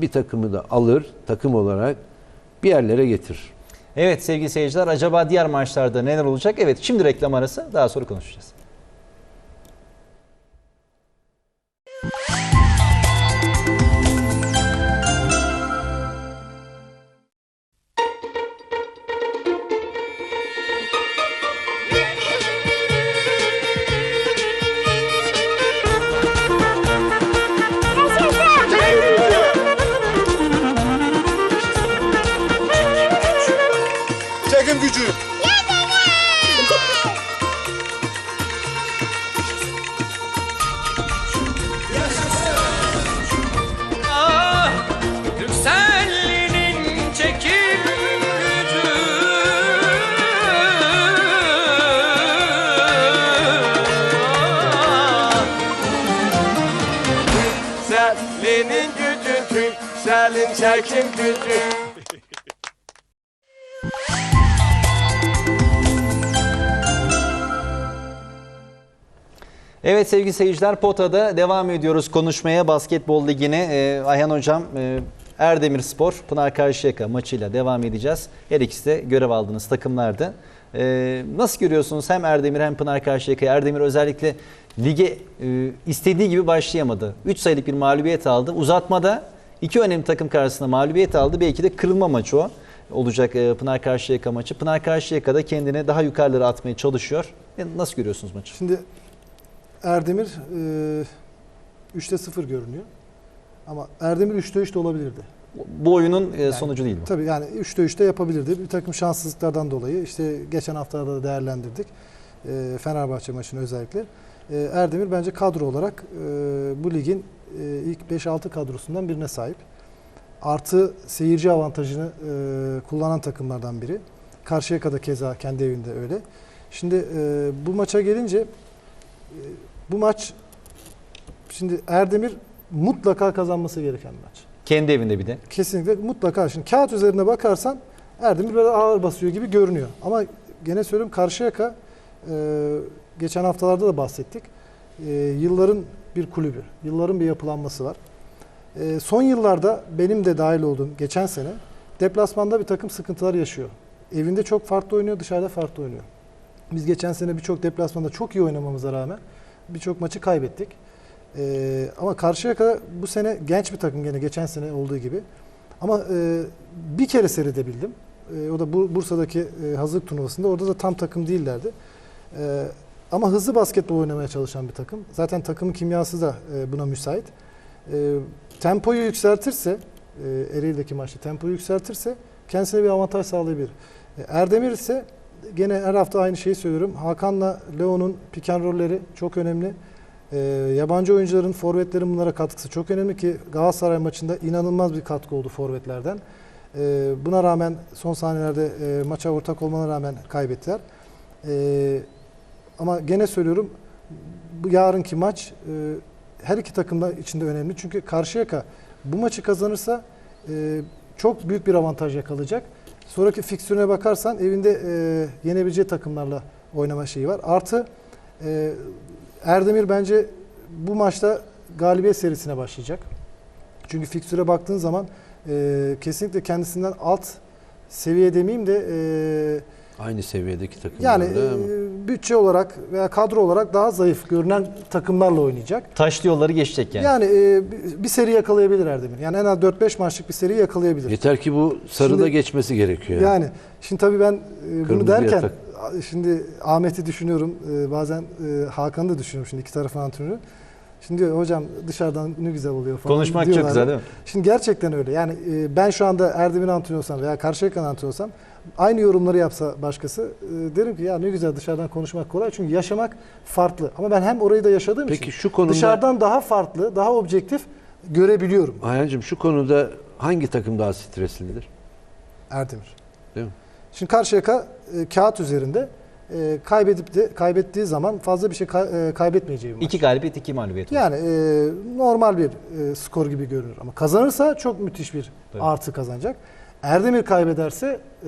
bir takımı da alır takım olarak bir yerlere getirir. Evet sevgili seyirciler acaba diğer maçlarda neler olacak? Evet şimdi reklam arası daha sonra konuşacağız. Selin çekim gücü. Evet sevgili seyirciler Pota'da devam ediyoruz konuşmaya basketbol ligine. Ee, Ayhan Hocam e, Erdemir Spor Pınar Karşıyaka maçıyla devam edeceğiz. Her ikisi de görev aldığınız takımlardı. Ee, nasıl görüyorsunuz hem Erdemir hem Pınar Karşıyaka'yı? Erdemir özellikle lige e, istediği gibi başlayamadı. 3 sayılık bir mağlubiyet aldı. Uzatmada iki önemli takım karşısında mağlubiyet aldı. Belki de kırılma maçı o olacak e, Pınar Karşıyaka maçı. Pınar Karşıyaka da kendini daha yukarılara atmaya çalışıyor. E, Nasıl görüyorsunuz maçı? Şimdi Erdemir e, 3'te 0 görünüyor. Ama Erdemir 3'te 3 de olabilirdi. Bu oyunun e, sonucu değil bu. Tabii yani 3'te 3 de yapabilirdi. Bir takım şanssızlıklardan dolayı işte geçen haftalarda da değerlendirdik. E, Fenerbahçe maçını özellikle. E, Erdemir bence kadro olarak e, bu ligin e, ilk 5-6 kadrosundan birine sahip. Artı seyirci avantajını e, kullanan takımlardan biri. Karşıyaka'da keza kendi evinde öyle. Şimdi e, bu maça gelince e, bu maç şimdi Erdemir mutlaka kazanması gereken maç. Kendi evinde bir de. Kesinlikle mutlaka. Şimdi kağıt üzerine bakarsan Erdemir böyle ağır basıyor gibi görünüyor. Ama gene söylüyorum Karşıyaka e, geçen haftalarda da bahsettik. E, yılların bir kulübü. Yılların bir yapılanması var. E, son yıllarda benim de dahil olduğum geçen sene deplasmanda bir takım sıkıntılar yaşıyor. Evinde çok farklı oynuyor, dışarıda farklı oynuyor. Biz geçen sene birçok deplasmanda çok iyi oynamamıza rağmen birçok maçı kaybettik. Ee, ama Karşıyaka bu sene genç bir takım gene geçen sene olduğu gibi. Ama e, bir kere seyredebildim. E, o da bu, Bursa'daki e, hazırlık turnuvasında. Orada da tam takım değillerdi. E, ama hızlı basketbol oynamaya çalışan bir takım. Zaten takımın kimyası da e, buna müsait. E, tempoyu yükseltirse, e, Ereğli'deki maçta tempoyu yükseltirse kendisine bir avantaj sağlayabilir. E, Erdemir ise gene her hafta aynı şeyi söylüyorum. Hakan'la Leo'nun pick and roll'leri çok önemli. Yabancı oyuncuların, forvetlerin bunlara katkısı çok önemli ki Galatasaray maçında inanılmaz bir katkı oldu forvetlerden. Buna rağmen son saniyelerde e, maça ortak olmana rağmen kaybettiler. Ee, ama gene söylüyorum bu yarınki maç e, her iki takım da içinde önemli. Çünkü Karşıyaka bu maçı kazanırsa e, çok büyük bir avantaj yakalayacak. Sonraki fiksürüne bakarsan evinde e, yenebileceği takımlarla oynama şeyi var. Artı e, Erdemir bence bu maçta galibiyet serisine başlayacak. Çünkü fiksüre baktığın zaman e, kesinlikle kendisinden alt seviye demeyeyim de e, Aynı seviyedeki yani takımlarda e, bütçe olarak veya kadro olarak daha zayıf görünen takımlarla oynayacak. Taşlı yolları geçecek yani. Yani, e, bir- seri yakalayabilir Erdemir. Yani en az 4-5 maçlık bir seri yakalayabilir. yeter ki bu sarıda Şimdi- geçmesi gerekiyor. Yani şimdi tabii ben e, bunu derken yatak. şimdi Ahmet'i düşünüyorum. e, bazen e, Hakan'ı da düşünüyorum şimdi iki tarafın antrenörü. Şimdi diyor hocam dışarıdan ne güzel oluyor falan. Konuşmak çok diyorlar. güzel değil mi? Şimdi gerçekten öyle. Yani e, ben şu anda Erdemir antrenör olsam veya Karşıyaka'nın antrenör olsam aynı yorumları yapsa başkası e, derim ki ya ne güzel dışarıdan konuşmak kolay. Çünkü yaşamak farklı. Ama ben hem orayı da yaşadığım Peki için şu konuda dışarıdan daha farklı, daha objektif görebiliyorum Ayhancığım şu konuda hangi takım daha streslidir? Erdemir. Değil mi? Şimdi Karşıyaka e, kağıt üzerinde e, kaybedip de kaybettiği zaman fazla bir şey kay- e, kaybetmeyeceği bir maç. İki galibiyet, iki mağlubiyet. Yani e, normal bir e, skor gibi görünür ama kazanırsa çok müthiş bir Tabii. artı kazanacak. Erdemir kaybederse e,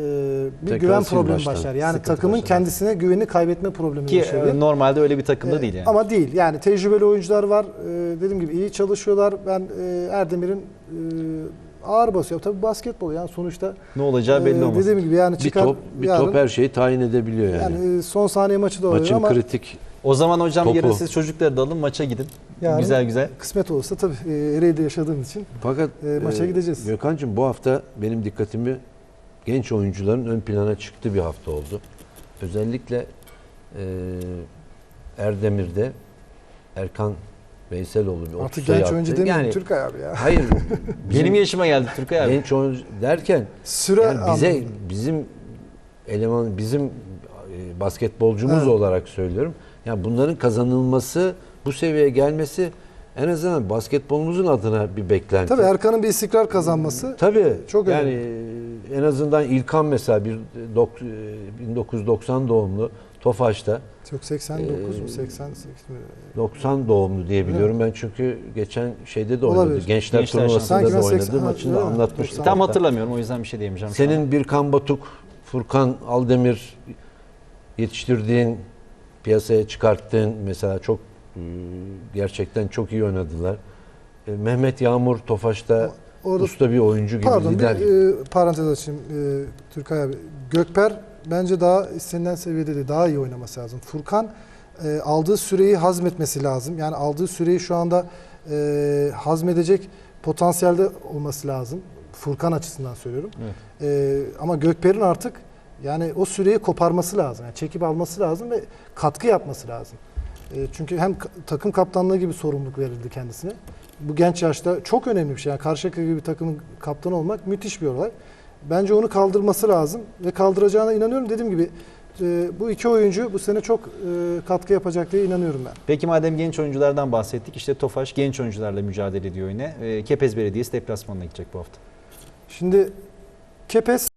bir Tekrar güven sil problemi baştan. başlar. Yani Sıkıntı takımın başlar. kendisine güveni kaybetme problemi Ki yaşıyor. e, normalde öyle bir takımda Ee, değil yani. Ama değil. Yani tecrübeli oyuncular var. Ee, dediğim gibi iyi çalışıyorlar. Ben e, Erdemir'in e, ağır basıyor. Tabii basketbol yani sonuçta ne olacağı belli e, olmaz. dediğim gibi yani Bir çıkar top bir yarın, top her şeyi tayin edebiliyor yani. yani e, son saniye maçı da oluyor Maçın ama kritik O zaman hocam Topu. yarın siz çocukları da alın maça gidin. yarın güzel güzel. kısmet olursa tabii e, Ereğli'de yaşadığım için Fakat E, maça gideceğiz. Gökhan'cığım bu hafta benim dikkatimi genç oyuncuların ön plana çıktığı bir hafta oldu. Özellikle e, Erdemir'de Erkan Veyseloğlu bir 30 artık genç attı. oyuncu demiyorum Yani Türk abi ya. hayır. bizim Benim yaşıma geldi Türkay abi. genç oyuncu derken Süre yani bize anlamında. bizim eleman bizim e, basketbolcumuz Evet. olarak söylüyorum. Yani bunların kazanılması, bu seviyeye gelmesi en azından basketbolumuzun adına bir beklenti. Tabii Erkan'ın bir istikrar kazanması Tabii. Çok yani e, en azından İlkan mesela bir dok- e, 1990 doğumlu Tofaş'ta yok 89 mu Ee, 88 mi? 90 doğumlu diye biliyorum ben çünkü geçen şeyde de oynadı. Olabilir. Gençler, Gençler turnuvasında da oynadı. 80 Maçını da öyle mi? anlatmıştı. 90. Tam hatırlamıyorum o yüzden bir şey diyemeyeceğim. Senin Birkan Batuk, Furkan Aldemir yetiştirdiğin, piyasaya çıkarttığın mesela çok e, gerçekten çok iyi oynadılar. E, Mehmet Yağmur Tofaş'ta Orada usta bir oyuncu gibi Pardon lider. bir e, parantez açayım e, Türkay abi. Gökper bence daha istenilen seviyede de daha iyi oynaması lazım. Furkan e, aldığı süreyi hazmetmesi lazım. Yani aldığı süreyi şu anda e, hazmedecek potansiyelde olması lazım. Furkan açısından söylüyorum. Evet. E, ama Gökper'in artık yani o süreyi koparması lazım. Yani çekip alması lazım ve katkı yapması lazım. E, çünkü hem takım kaptanlığı gibi sorumluluk verildi kendisine. Bu genç yaşta çok önemli bir şey. Yani Karşıyaka gibi bir takımın kaptanı olmak müthiş bir olay. Bence onu kaldırması lazım ve kaldıracağına inanıyorum. Dediğim gibi e, bu iki oyuncu bu sene çok e, katkı yapacak diye inanıyorum ben. Peki madem genç oyunculardan bahsettik işte Tofaş genç oyuncularla mücadele ediyor yine. Ee, Kepez Belediyesi deplasmanına gidecek bu hafta. Şimdi Kepes